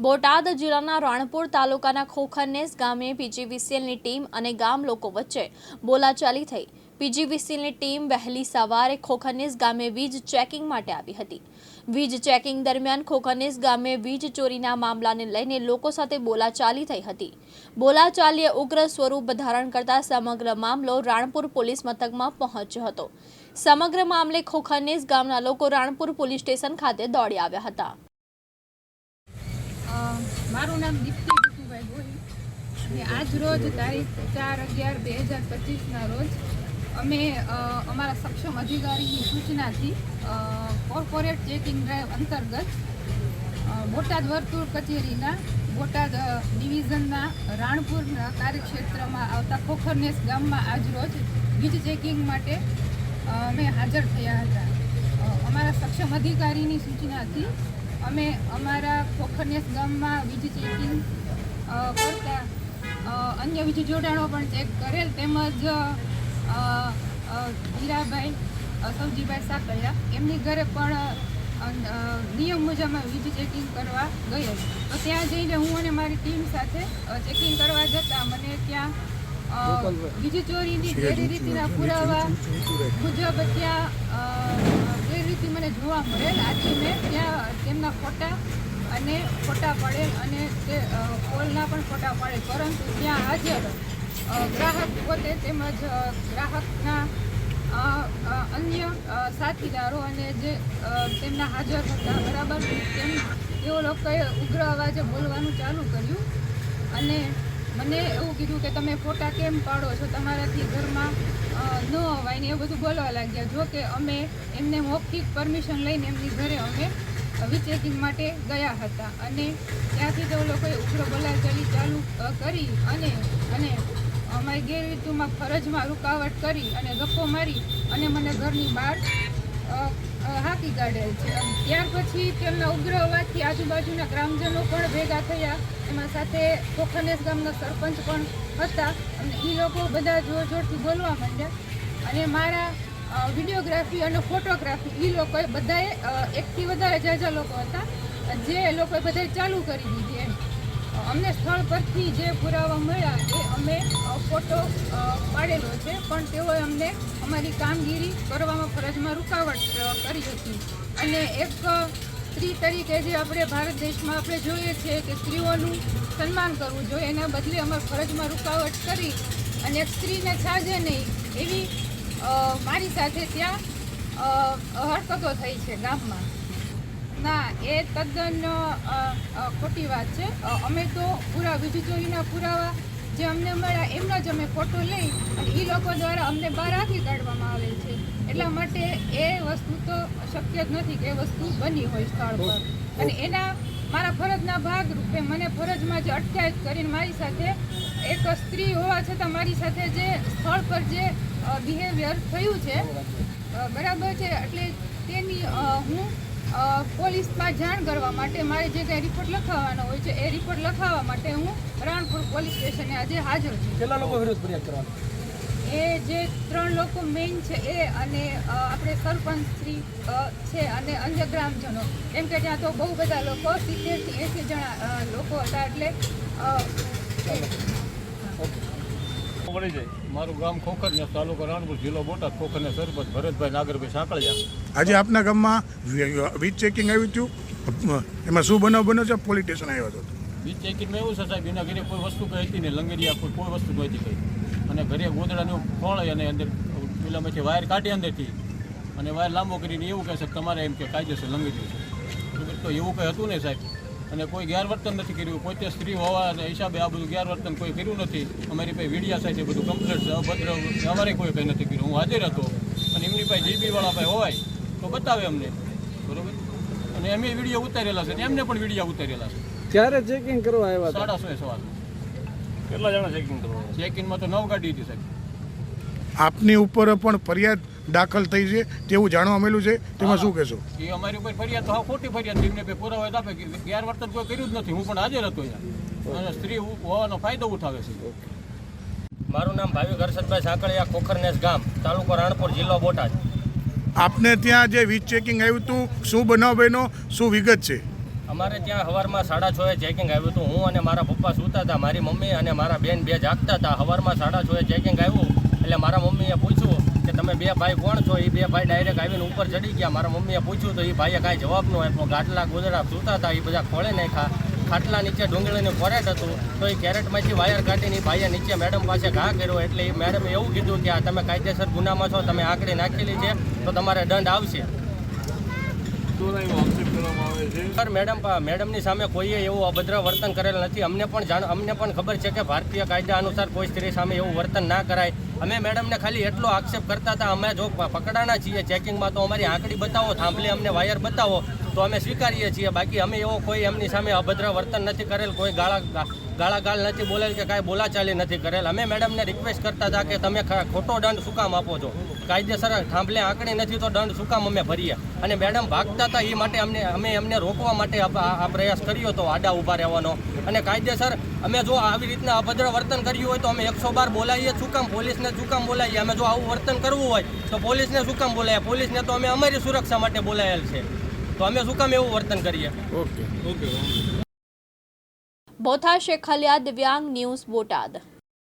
બોટાદ જિલ્લાના રાણપુર તાલુકાના ખોખરનેસ ગામે પીજીવીસીએલની ટીમ અને ગામ લોકો વચ્ચે બોલાચાલી થઈ. પીજીવીસીએલની ટીમ વહેલી સવારે ખોખરનેસ ગામે વીજ ચેકિંગ માટે આવી હતી. વીજ ચેકિંગ દરમિયાન ખોખરનેસ ગામે વીજ ચોરીના મામલાને લઈને લોકો સાથે બોલાચાલી થઈ હતી. બોલાચાલીએ ઉગ્ર સ્વરૂપ ધારણ કરતા સમગ્ર મામલો રાણપુર પોલીસ મથકમાં પહોંચ્યો હતો. સમગ્ર મામલે ખોખરનેસ ગામના લોકો રાણપુર પોલીસ સ્ટેશન ખાતે દોડી આવ્યા હતા. મારું નામ દીપ્તિ ભીખુભાઈ ગોહિલ. અને આજ રોજ તારીખ ચાર અગિયાર બે હજાર પચીસના રોજ અમે અમારા સક્ષમ અધિકારીની સૂચનાથી કોર્પોરેટ ચેકિંગ ડ્રાઈવ અંતર્ગત બોટાદ વર્તુળ કચેરીના, બોટાદ ડિવિઝનના રાણપુર કાર્યક્ષેત્રમાં આવતા ખોખરનેસ ગામમાં આજ રોજ વીજ ચેકિંગ માટે અમે હાજર થયા હતા. અમારા સક્ષમ અધિકારીની સૂચનાથી અમે અમારા ખોખરનેસ ગામમાં વીજ ચેકિંગ કરતા અન્ય વીજ જોડાણો પણ ચેક કરેલ તેમજ હીરાભાઈ સૌજીભાઈ સાકરિયા એમની ઘરે પણ નિયમ મુજબ અમે વીજ ચેકિંગ કરવા ગયો તો ત્યાં જઈને હું અને મારી ટીમ સાથે ચેકિંગ કરવા જતાં મને ત્યાં વીજ ચોરીની ગેરરીતિના પુરાવા મુજબ ત્યાં અ, મને જોવા મળેલ આથી મેં ત્યાં તેમના ફોટા અને ફોટા પડેલ અને તે કોલના પણ ફોટા પડેલ પરંતુ ત્યાં હાજર ગ્રાહક પોતે તેમજ ગ્રાહકના અન્ય સાથીદારો અને જે તેમના હાજર હતા બરાબર? તેમ તેઓ લોકોએ ઉગ્ર અવાજે બોલવાનું ચાલુ કર્યું અને મને એવું કીધું કે તમે ફોટા કેમ પાડો છો? તમારાથી ઘરમાં ન અવાય ને એ બધું બોલવા લાગ્યા. જો કે અમે એમને મૌખિક પરમિશન લઈને એમની ઘરે અમે વિચેકિંગ માટે ગયા હતા. અને ત્યાંથી તો લોકોએ ઉગ્ર બોલાચાલી ચાલુ કરી અને અને અમારી ગેરરીતુમાં ફરજમાં રૂકાવટ કરી અને ગપ્પો મારી અને મને ઘરની બહાર હાંકી કાઢેલ છે. ત્યાર પછી તેમના ઉગ્ર અવાજથી આજુબાજુના ગ્રામજનો પણ ભેગા થયા. એમાં સાથે કોખનેસ ગામના સરપંચ પણ હતા અને એ લોકો બધા જોર જોરથી બોલવા માંડ્યા. અને મારા વિડીયોગ્રાફી અને ફોટોગ્રાફી એ લોકોએ બધાએ એકથી વધારે જાજા લોકો હતા. જે લોકોએ બધાએ ચાલુ કરી દીધી એમ. અમને સ્થળ પરથી જે પુરાવા મળ્યા એ પાડેલો છે, પણ તેઓએ અમને અમારી કામગીરી કરવામાં ફરજમાં રૂકાવટ કરી હતી. અને એક સ્ત્રી તરીકે જે આપણે ભારત દેશમાં આપણે જોઈએ છીએ કે સ્ત્રીઓનું સન્માન કરવું જોઈએ, એના બદલે અમારી ફરજમાં રૂકાવટ કરી અને એક સ્ત્રીને સાજે નહીં એવી મારી સાથે ત્યાં હરકતો થઈ છે ગામમાં. ના, એ તદ્દન ખોટી વાત છે. અમે તો પૂરા વીજ ચોરીના પુરાવા જે અમને મળ્યા એમનો જ અમે ફોટો લઈ અને એ લોકો દ્વારા અમને બહાર રાખી કાઢવામાં આવે છે. એટલા માટે એ વસ્તુ તો શક્ય જ નથી કે એ વસ્તુ બની હોય સ્થળ પર. અને એના મારા ફરજના ભાગરૂપે મને ફરજમાં જે અટકાયત કરીને મારી સાથે એક સ્ત્રી હોવા છતાં મારી સાથે જે સ્થળ પર જે બિહેવિયર થયું છે બરાબર છે. એટલે તેની હું પોલીસમાં જાણ કરવા માટે મારે જે કંઈ રિપોર્ટ લખાવવાનો હોય છે એ રિપોર્ટ લખાવવા માટે હું રાણપુર પોલીસ સ્ટેશને આજે હાજર છું. કેટલા લોકો વિરોધ ફરિયાદ કરવાની? એ જે ત્રણ લોકો મેઇન છે એ અને આપણે સરપંચ શ્રી છે અને અન્ય ગ્રામજનો. કેમ કે ત્યાં તો બહુ બધા લોકો સિત્તેરથી એંસી જણા લોકો હતા એટલે મળી જાય. મારું ગામ ખોખર ને તાલુકો રાણપુર જિલ્લો બોટાદ ખોખર ને સરપંચ ભરતભાઈ નાગરભાઈ સાંકળિયા. આજે આપના ગામમાં વીજ ચેકિંગ આવ્યું હતું એમાં શું બનાવ બન્યો છે? પોલીસ સ્ટેશન આવ્યો હતો વીજ ચેકિંગમાં એવું છે સાહેબ એના ઘરે કોઈ વસ્તુ કઈ હતી નહીં. લંગેરિયા કોઈ કોઈ વસ્તુ નહોતી કઈ. અને ઘરે ગોદડાનું ફળ અને અંદર પેલામાંથી વાયર કાઢી અંદરથી. અને વાયર લાંબો કરીને એવું કહે છે કે તમારે એમ કે કાયદેસર લંગી છે. બરાબર? તો એવું કંઈ હતું ને સાહેબ. અને કોઈ ગેરવર્તન નથી કર્યું. પોતે સ્ત્રી હોવા હિસાબે આ બધું ગેરવર્તન કોઈ કર્યું નથી. અમારી પાસે વીડિયા સાથે બધું કમ્પ્લેટ છે અભદ્ર અમારે કોઈ કંઈ નથી કર્યું. હું હાજર હતો. અને એમની પાસે જીબીવાળા પાસે હોય તો બતાવે અમને. બરોબર? અને અમે વીડિયો ઉતારેલા છે. અને એમને પણ વીડિયો ઉતારેલા છે. ક્યારે ચેકિંગ કરવા આવ્યા સાડા સો સવાલ કેટલા જણા ચેકિંગ કરવાનું ચેકિંગમાં તો નવ ગાડી હતી સાહેબ. આપની ઉપર પણ ફરિયાદ દાખલ થઈ છે તેવું જાણવા મળ્યું છે. તેમાં શું કહેશો? એ અમારી ઉપર ફરિયાદ તો હા ખોટી ફરિયાદ કોઈ પુરાવા આપે કે ગેરવર્તન કોઈ કર્યું જ નથી. હું પણ હાજર હતો અહીંયા. અને સ્ત્રી હોવાનો ફાયદો ઉઠાવે છે. મારું નામ ભાવિક હર્ષદભાઈ સાંકળિયા કોખરનેસ ગામ તાલુકો રાણપુર જિલ્લો બોટાદ. આપને ત્યાં જે વીજ ચેકિંગ આવ્યું હતું શું બનાવ બન્યો? શું વિગત છે? અમારે ત્યાં સવારમાં સાડા છ એ ચેકિંગ આવ્યું હતું. હું અને મારા પપ્પા સૂતા હતા મારી મમ્મી અને મારા બેન બે જાગતા હતા. સવારમાં સાડા છ એ ચેકિંગ આવ્યું એટલે મારા મમ્મીએ પૂછ્યું તમે બે ભાઈ કોણ છો? એ બે ભાઈ ડાયરેક્ટ આવીને ઉપર ચડી ગયા. મારા મમ્મીએ પૂછ્યું તો એ ભાઈએ કાંઈ જવાબ ન આપ્યો. ગાટલા ગોદડા સૂતા હતા એ બધા ખોળે નાખ્યા. ખાટલા નીચે ડુંગળીનું કેરેટ હતું, તો એ કેરેટમાંથી વાયર કાઢીને એ ભાઈએ નીચે મેડમ પાસે ઘા કર્યો. એટલે એ મેડમે એવું કીધું કે આ તમે કાયદેસર ગુનામાં છો, તમે આંકડી નાખેલી છે, તો તમારે દંડ આવશે. સર, મેડમ મેડમની સામે કોઈએ એવું અભદ્ર વર્તન કરેલ નથી. અમને પણ જાણ, અમને પણ ખબર છે કે ભારતીય કાયદા અનુસાર કોઈ સ્ત્રી સામે એવું વર્તન ના કરાય. અમે મેડમને ખાલી એટલો આક્ષેપ કરતા હતા, અમે જો પકડાના છીએ ચેકિંગમાં, તો અમારી આંકડી બતાવો, થાંભલે અમને વાયર બતાવો, તો અમે સ્વીકારીએ છીએ. બાકી અમે એવો કોઈ એમની સામે અભદ્ર વર્તન નથી કરેલ, કોઈ ગાળા ગાળાગાળ નથી બોલેલ કે કાંઈ બોલાચાલી નથી કરેલ. અમે મેડમને રિક્વેસ્ટ કરતા હતા કે તમે ખોટો દંડ શું કામ આપો છો? કાયદેસર થાંભલે આંકડી નથી તો દંડ શું કામ અમે ભરીએ? અને મેડમ ભાગતા હતા એ માટે અમને અમે એમને રોકવા માટે આ પ્રયાસ કર્યો હતો આડા ઊભા રહેવાનો. અને કાયદેસર અમે જો આવી રીતના અભદ્ર વર્તન કર્યું હોય તો અમે એકસો બાર બોલાવીએ. શું કામ પોલીસને શું કામ બોલાવીએ? અમે જો આવું વર્તન કરવું હોય તો પોલીસને શું કામ બોલાવીએ? પોલીસને તો અમે અમારી સુરક્ષા માટે બોલાયેલ છે. તો અમે શું કામ એવું વર્તન કરીએ? ઓકે. ઓકે બોથા શેખલિયા દિવ્યાંગ ન્યૂઝ બોટાદ.